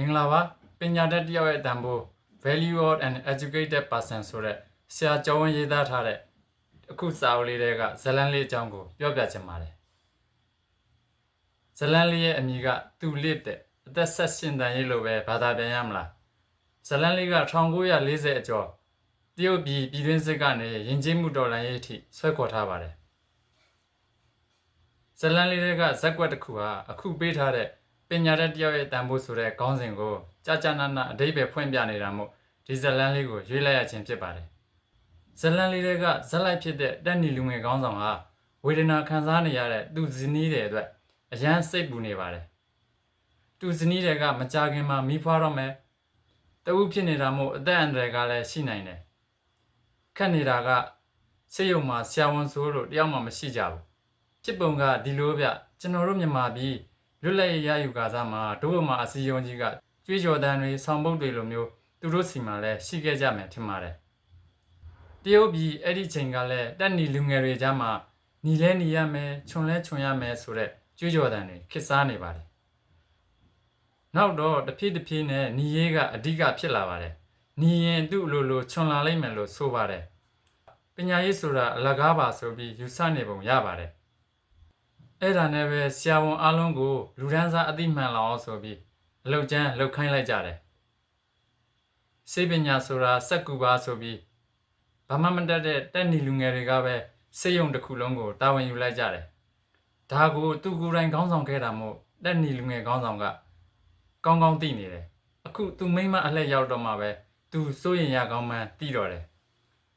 မင်္ဂလာပါပညာတတ်တစ်ယောက်ရဲ့တန်ဖိုး value of an educated person ဆိုတဲ့ဆရာကျော်ဝင်းရေးသားထားတဲ့အခုစာအုပ်လေးတွေကဇလန်းလေးအကြောင်းကိုပြောပြချင်ပါတယ်ဇလန်းလေးရဲ့အမည်ကသူလစ်တဲ့အသက်ဆက်ရှင်တန်ရေးလို့ပဲဘာသာပြန်ရမလားဇလန်းလေးက1940အကျော်တရုတ်ပြည်ပြည်တွင်းစစ်ကနေယဉ်ကျေးမှုတော်လှန်ရေးအထိဆွဲခေါ်ထားပါတယ်ဇလန်းလေးတွေကဇက်ကွက်တစ်ခုဟာအခုပေးထားတဲ့ ပညာတတ်တယောက်ရဲ့တန်ဖိုးဆိုတဲ့ခေါင်းစဉ်ကိုကြာကြာနာနာအတိတ်ပဲဖွင့်ပြနေတာမို့ဒီဇတ်လန်းလေးကိုရွေးလိုက်ရခြင်းဖြစ်ပါတယ်ဇတ်လန်းလေးတွေကဇက်လိုက်ဖြစ်တဲ့တက်နီလူငယ်ခေါင်းဆောင်ဟာဝေဒနာခံစားနေရတဲ့သူဇနီးတဲ့အတွက်အရန်စိတ်ပူနေပါတယ်သူဇနီးတွေကမကြခင်မှာမိဖွားတော့မယ်တဦးဖြစ်နေတာမို့အသက်အန္တရာယ်ကလည်းရှိနိုင်တယ်ခက်နေတာကစေယုံမှာဆရာဝန်ဆိုးတို့တယောက်မှမရှိကြဘူးဖြစ်ပုံကဒီလိုဗျကျွန်တော်တို့မြန်မာပြည် လွတ်လပ်ရေးရယူကာစားမှာဒုဗမာအစည်းအရုံးကြီးကကြွေးကြော်တန်းတွေဆောင်ပုတ်တွေလိုမျိုးသူတို့စီမှာလည်းရှိခဲ့ကြမယ်ထင်ပါတယ်။တရုတ်ပြည်အဲ့ဒီချိန်ကလည်းတက်နီလူငယ်တွေကြားမှာညီလဲညီရမယ်ခြုံလဲခြုံရမယ်ဆိုတဲ့ကြွေးကြော်တန်းတွေခစ်စားနေပါတယ်။နောက်တော့တဖြည်းတဖြည်းနဲ့ညီရေးကအဓိကဖြစ်လာပါတယ်။ညီရင်သူ့လိုလိုခြုံလာလိမ့်မယ်လို့ဆိုပါတယ်။ပညာရေးဆိုတာအလကားပါဆိုပြီးယူဆနေပုံရပါတယ်။ အဲ့ဒါနဲ့ပဲဆရာဝန်အားလုံးကိုလူဒန်းစားအသိမှန်လောက်အောင်ဆိုပြီးအလုတ်ကျန်းလှုပ်ခိုင်းလိုက်ကြတယ်စေပညာဆိုတာစက်ကူပါဆိုပြီးဘာမှမတတ်တဲ့တက်နီလူငယ်တွေကပဲစေယုံတစ်ခုလုံးကိုတာဝန်ယူလိုက်ကြတယ်ဒါကိုသူကိုယ်တိုင်ခေါင်းဆောင်ခဲ့တာမို့တက်နီလူငယ်ခေါင်းဆောင်ကကောင်းကောင်းသိနေတယ်အခုသူမိမအလှည့်ရောက်တော့မှပဲသူစိုးရင်ရကောင်းမှန်းသိတော့တယ်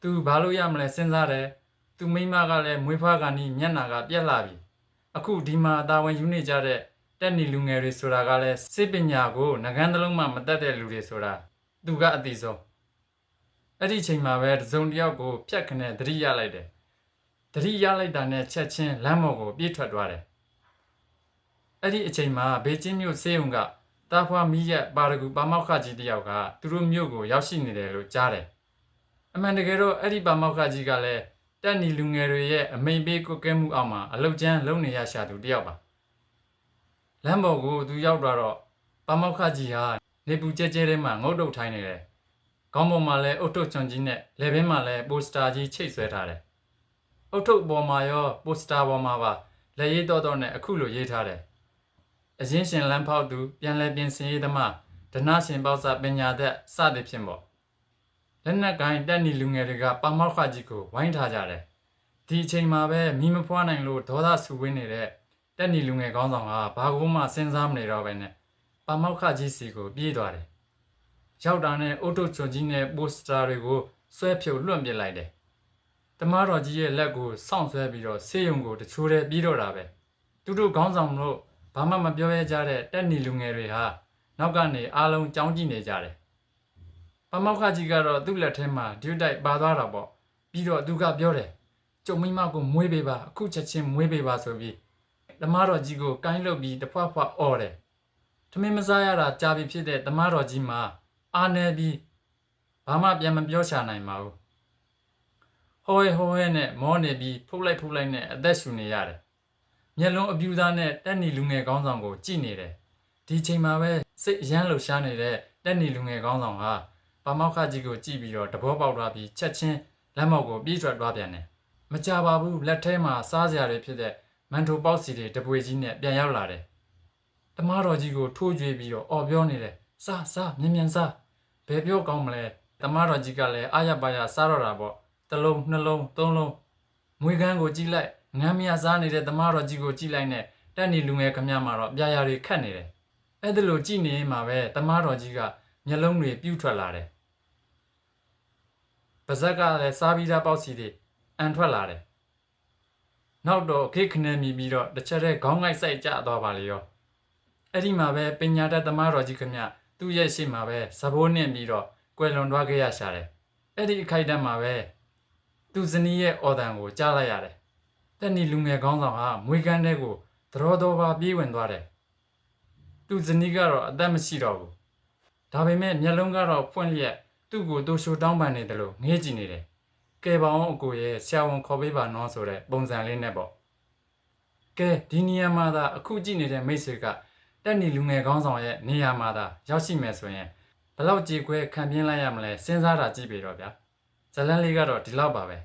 သူဘာလို့ရမလဲစဉ်းစားတယ်သူမိမကလည်းမွေးဖွားကနီးမျက်နာကပြက်လာပြီ အခုဒီမှာတာဝန်ယူနေကြတဲ့တက်နီလူငယ်တွေဆိုတာကလည်းစိတ်ပညာကိုငကန်းတစ်လုံးမှမတတ်တဲ့လူတွေဆိုတာသူကအသိဆုံးအဲ့ဒီချိန်မှာပဲတစ်စုံတစ်ယောက်ကိုဖြတ်ခနဲ့သတိရလိုက်တယ်သတိရလိုက်တာနဲ့ချက်ချင်းလမ်းမော်ကိုပြေးထွက်သွားတယ်အဲ့ဒီအချိန်မှာဘေကျင်းမြို့စေးုံကတာဖွာမီးရက်ပါရဂူပါမောက်ခကြီးတယောက်ကသူတို့မြို့ကိုရောက်ရှိနေတယ်လို့ကြားတယ်အမှန်တကယ်တော့အဲ့ဒီပါမောက်ခကြီးကလည်း တက်နီလူငယ်တွေရဲ့အမိန်ပေးကွက်ကဲမှုအောက်မှာအလုတ်ကျန်းလုံနေရရှာသူတယောက်ပါလမ်းပေါ်ကိုသူရောက်သွားတော့ပမောက္ခကြီးဟာနေပူကျဲကျဲထဲမှာငုတ်တုတ်ထိုင်းနေတယ်ခေါင်းပေါ်မှာလည်းအုတ်ထုတ်ချွန်ကြီးနဲ့လက်ဘင်းမှာလည်းပိုစတာကြီးချိတ်ဆွဲထားတယ်အုတ်ထုတ်ပေါ်မှာရောပိုစတာပေါ်မှာပါလက်ရည်တော့တော့နဲ့အခုလိုရေးထားတယ်အရင်ရှင်လမ်းဖောက်သူပြန်လဲပြင်စင်ရေးသမားဒနာရှင်ပေါစာပညာသက်စသည်ဖြင့်ပေါ့ လက်နက်ကိုင်းတက်နီလူငယ်တွေကပမောက်ခကြီးကိုဝိုင်းထားကြတယ်။ဒီအချိန်မှာပဲမိမဖွားနိုင်လို့ဒေါသဆူဝင်းနေတဲ့တက်နီလူငယ်ကောင်းဆောင်ကဘာကူမှစဉ်းစားမနေတော့ပဲနဲ့ပမောက်ခကြီးစီကိုပြေးသွားတယ်။ရောက်တာနဲ့အုတ်တုတ်ချွန်ကြီးနဲ့ပိုစတာတွေကိုဆွဲဖြုတ်လွှင့်ပစ်လိုက်တယ်။တမားတော်ကြီးရဲ့လက်ကိုစောင့်ဆွဲပြီးတော့ဆေးရုံကိုတချိုးတဲ့ပြီးတော့တာပဲ။သူတို့ခေါင်းဆောင်တို့ဘာမှမပြောရကြတဲ့တက်နီလူငယ်တွေဟာနောက်ကနေအားလုံးကြောင်းကြည့်နေကြတယ်။ ပမောက္ခကြီးကတော့သူ့လက်ထဲမှာဒျုတိုက်ပါသွားတာပေါ့ပြီးတော့သူကပြောတယ်ကျုံမိမကိုမွေးပေးပါအခုချက်ချင်းမွေးပေးပါဆိုပြီးတမားတော်ကြီးကိုကိုင်းလုတ်ပြီးတဖွားဖွားអော်တယ်ထမင်းမစားရတာကြာပြီဖြစ်တဲ့တမားတော်ကြီးမှာအာနေပြီးဘာမှပြန်မပြောချနိုင်ပါဘူးဟိုးဟဲဟိုးဟဲနဲ့မောနေပြီးဖုတ်လိုက်ဖုတ်လိုက်နဲ့အသက်ရှူနေရတယ်မျက်လုံးအပြူသားနဲ့တက်နီလူငယ်ကောင်းဆောင်ကိုကြည့်နေတယ်ဒီချိန်မှာပဲစိတ်အရမ်းလှူရှားနေတဲ့တက်နီလူငယ်ကောင်းဆောင်ဟာ ပါမောက်ခကြီးကိုကြည့်ပြီးတော့တဘောပေါက်သွားပြီးချက်ချင်းလက်မောက်ကိုပြေးထွက်သွားပြန်တယ်။မကြပါဘူးလက်ထဲမှာစားစရာတွေဖြစ်တဲ့မန်ထိုပေါက်စီတွေတပွေကြီးနဲ့ပြန်ရောက်လာတယ်။တမားတော်ကြီးကိုထိုးကြွေးပြီးတော့အော်ပြောနေတယ်။စားစားမြန်မြန်စားဘယ်ပြောကောင်းမလဲ။တမားတော်ကြီးကလည်းအာရပါရစားတော့တာပေါ့။တစ်လုံးနှလုံးသုံးလုံးမွေးကန်းကိုကြည့်လိုက်ငမ်းမြစားနေတဲ့တမားတော်ကြီးကိုကြည့်လိုက်နဲ့တက်နေလူငယ်ခမရမှာတော့ပြာရာတွေခတ်နေတယ်။အဲ့ဒါလိုကြည့်နေမှာပဲတမားတော်ကြီးကမျက်လုံးတွေပြူးထွက်လာတယ် ပါဇက်ကလည်းစားပြီးသားပေါက်စီတွေအန်ထွက်လာတယ်။နောက်တော့ခိခနဲ့မြည်ပြီးတော့တစ်ချက်တည်းခေါင်းငိုက်ဆိုင်ကျသွားပါလေရော။အဲ့ဒီမှာပဲပညာတတ်သမားတော်ကြီးခမသူ့ရဲ့ရှေ့မှာပဲဇဘိုးနှင့်ပြီးတော့ကွယ်လွန်သွားခဲ့ရရှာတယ်။အဲ့ဒီအခိုက်အတန့်မှာပဲသူဇနီးရဲ့အော်တန်ကိုကြားလိုက်ရတယ်။တက်နီလူငယ်ကောင်းဆောင်ဟာမွေးကန်းတဲ့ကိုသရောတော်ပါပြေးဝင်သွားတယ်။သူဇနီးကတော့အသက်မရှိတော့ဘူး။ဒါပေမဲ့မျက်လုံးကတော့ဖွင့်လျက် သူ့ကိုတူရှိုတောင်းပန်နေတယ်လို့ငေးကြည့်နေတယ်။ကဲပါအောင်အကိုရဲ့ဆရာဝန်ခေါ်ပေးပါနော်ဆိုတဲ့ပုံစံလေးနဲ့ပေါ့။ကဲဒီနေရာမှာသာအခုကြည့်နေတဲ့မိတ်ဆွေကတတက်နီလူငယ်ကောင်းဆောင်ရဲ့နေရာမှာသာရောက်ရှိမယ်ဆိုရင်ဘယ်လောက်ကြေခွဲခံပြင်းလိုက်ရမလဲစဉ်းစားတာကြည့်ပြီတော့ဗျာဇလန်လေးကတော့ဒီလောက်ပါပဲ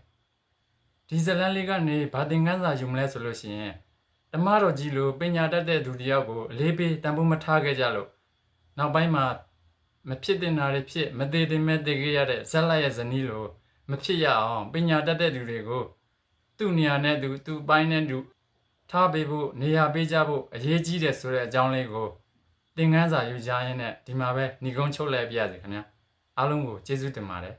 ဒီဇလန်လေးကနေဘာသင်ခန်းစာယူမလဲဆိုလို့ရှိရင်ဓမ္မတော်ကြီးလိုပညာတတ်တဲ့သူတစ်ယောက်ကိုအလေးပေးတန်ဖိုးမထားခဲ့ကြလို့နောက်ပိုင်းမှာ မဖြစ်တင်တာတွေဖြစ်မသေးတင်မဲ့တည်ခဲ့ရတဲ့ဇက်လိုက်ရဲ့ဇနီးလိုမဖြစ်ရအောင်ပညာတတ်တဲ့သူတွေကိုသူ့နေရာနဲ့သူသူ့ပိုင်းနဲ့သူထားပေးဖို့နေရာပေးကြဖို့အရေးကြီးတယ်ဆိုတဲ့အကြောင်းလေးကိုသင်ခန်းစာယူကြရင်းနဲ့ဒီမှာပဲညီကုန်းချုပ်လိုက်ပြရစီခင်ဗျာအားလုံးကိုကျေးဇူးတင်ပါတယ်